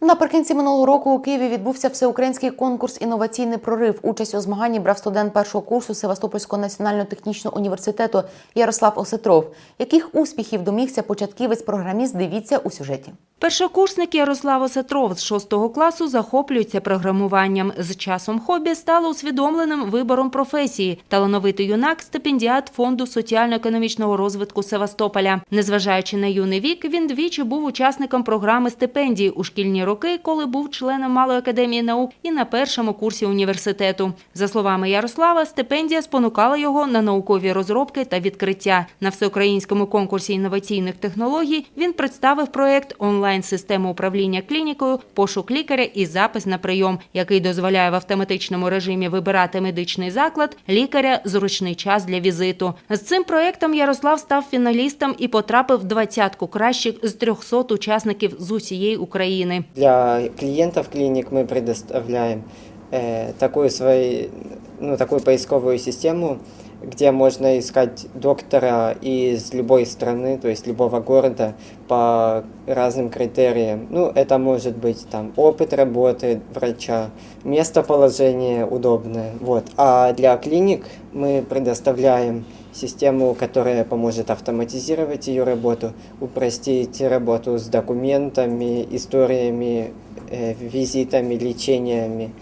Наприкінці минулого року у Києві відбувся всеукраїнський конкурс Інноваційний прорив. Участь у змаганні брав студент першого курсу Севастопольського національного технічного університету Ярослав Осетров. Яких успіхів домігся початківець програміст? Дивіться у сюжеті. Першокурсник Ярослав Осетров з 6 класу захоплюється програмуванням. З часом хобі стало усвідомленим вибором професії. Талановитий юнак – стипендіат Фонду соціально-економічного розвитку Севастополя. Незважаючи на юний вік, він двічі був учасником програми стипендії у шкільні роки, коли був членом Малої академії наук і на першому курсі університету. За словами Ярослава, стипендія спонукала його на наукові розробки та відкриття. На всеукраїнському конкурсі інноваційних технологій він представив проект онлайн-системи управління клінікою, пошук лікаря і запис на прийом, який дозволяє в автоматичному режимі вибирати медичний заклад, лікаря, зручний час для візиту. З цим проектом Ярослав став фіналістом і потрапив в двадцятку кращих з 300 учасників з усієї України. Для клиентов клиник мы предоставляем э, такую, свои, ну, такую поисковую систему, где можно искать доктора из любой страны, то есть любого города по разным критериям. Ну, это может быть там опыт работы врача, местоположение удобное. Вот. А для клиник мы предоставляем систему, которая поможет автоматизировать ее работу, упростить работу с документами, историями, э, визитами, лечениями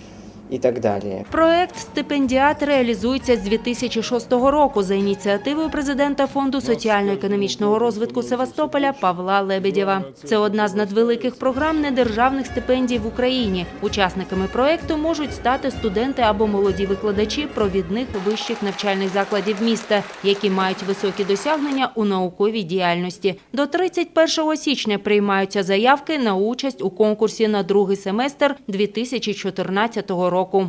и так далее. Проект «Стипендіат» реалізується з 2006 року за ініціативою президента Фонду соціально-економічного розвитку Севастополя Павла Лебедєва. Це одна з надвеликих програм недержавних стипендій в Україні. Учасниками проекту можуть стати студенти або молоді викладачі провідних вищих навчальних закладів міста, які мають високі досягнення у науковій діяльності. До 31 січня приймаються заявки на участь у конкурсі на другий семестр 2014 року. റോക്കും